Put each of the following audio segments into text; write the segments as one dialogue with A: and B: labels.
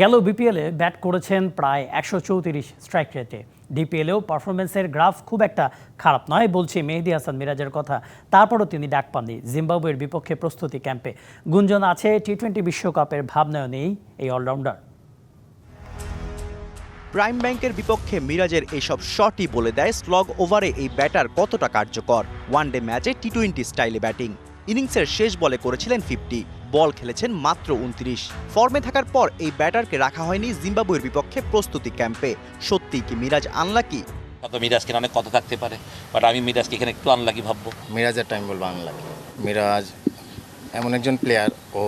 A: গেল বিপিএলে ব্যাট করেছেন প্রায় একশো চৌত্রিশ স্ট্রাইক রেটে। ডিপিএলেও পারফরমেন্সের গ্রাফ খুব একটা খারাপ নয়, বলছি মেহেদি হাসান মিরাজের কথা। তারপরও তিনি ডাক পাননি। জিম্বাবুয়ের বিপক্ষে প্রস্তুতি ক্যাম্পে। গুঞ্জন আছে টি টোয়েন্টি বিশ্বকাপের ভাবনায় নেই এই অলরাউন্ডার।
B: প্রাইম ব্যাংকের বিপক্ষে মিরাজের এইসব শটই বলে দেয় স্লগ ওভারে এই ব্যাটার কতটা কার্যকর। ওয়ানডে ম্যাচে টি টোয়েন্টি স্টাইলে ব্যাটিং। ইনিংসের শেষ বলে করেছিলেন ফিফটি। বল খেলেছেন মাত্র উনত্রিশ। ফর্মে থাকার পর এই ব্যাটারকে রাখা হয়নি জিম্বাবুয়ের বিপক্ষে প্রস্তুতি ক্যাম্পে। সত্যিই কি মিরাজ আনলাকি?
C: হয়তো মিরাজকে অনেক কথা থাকতে পারে বাট আমি মিরাজকে এখানে একটু আনলাকি ভাববো।
D: মিরাজের টাইম বলব আনলাকি মিরাজ এমন একজন প্লেয়ার ও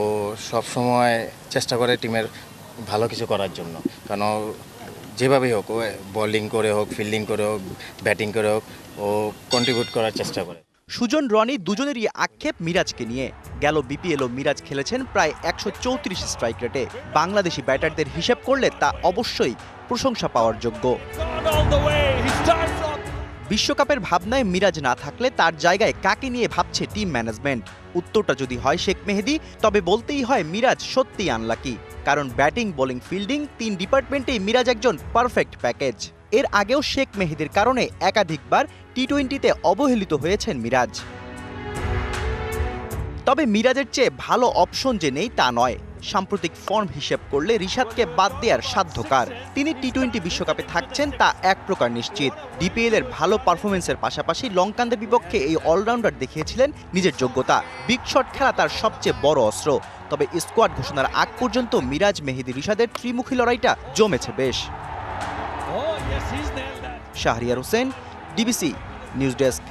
D: সব সময় চেষ্টা করে টিমের ভালো কিছু করার জন্য। কারণ যেভাবেই হোক ও বোলিং করে হোক ফিল্ডিং করে হোক ব্যাটিং করে হোক ও কন্ট্রিবিউট করার চেষ্টা করে।
B: সুজন রনি দুজনেরই আক্ষেপ মিরাজকে নিয়ে। গেল বিপিএল ও মিরাজ খেলেছেন প্রায় একশো চৌত্রিশ স্ট্রাইক রেটে বাংলাদেশি ব্যাটারদের হিসেব করলে তা অবশ্যই প্রশংসা পাওয়ার যোগ্য। বিশ্বকাপের ভাবনায় মিরাজ না থাকলে তার জায়গায় কাকে নিয়ে ভাবছে টিম ম্যানেজমেন্ট উত্তরটা যদি হয় শেখ মেহেদি, তবে বলতেই হয় মিরাজ সত্যিই আনলাকি কারণ ব্যাটিং বোলিং ফিল্ডিং তিন ডিপার্টমেন্টেই মিরাজ একজন পারফেক্ট প্যাকেজ এর আগেও শেখ মেহেদির কারণে একাধিকবার টি টোয়েন্টিতে অবহেলিত হয়েছেন মিরাজ। তবে মিরাজের চেয়ে ভালো অপশন যে নেই তা নয়। সাম্প্রতিক ফর্ম হিসেব করলে রিশাদকে বাদ দেওয়ার সাধ্যকার। তিনি টি টোয়েন্টি বিশ্বকাপে থাকছেন তা এক প্রকার নিশ্চিত। ডিপিএল এর ভালো পারফরমেন্সের পাশাপাশি লঙ্কানদের বিপক্ষে এই অলরাউন্ডার দেখিয়েছিলেন নিজের যোগ্যতা। বিগ শট খেলা তার সবচেয়ে বড় অস্ত্র। তবে স্কোয়াড ঘোষণার আগ পর্যন্ত মিরাজ মেহেদি রিশাদের ত্রিমুখী লড়াইটা জমেছে বেশ। Shahriar Hossain DBC news desk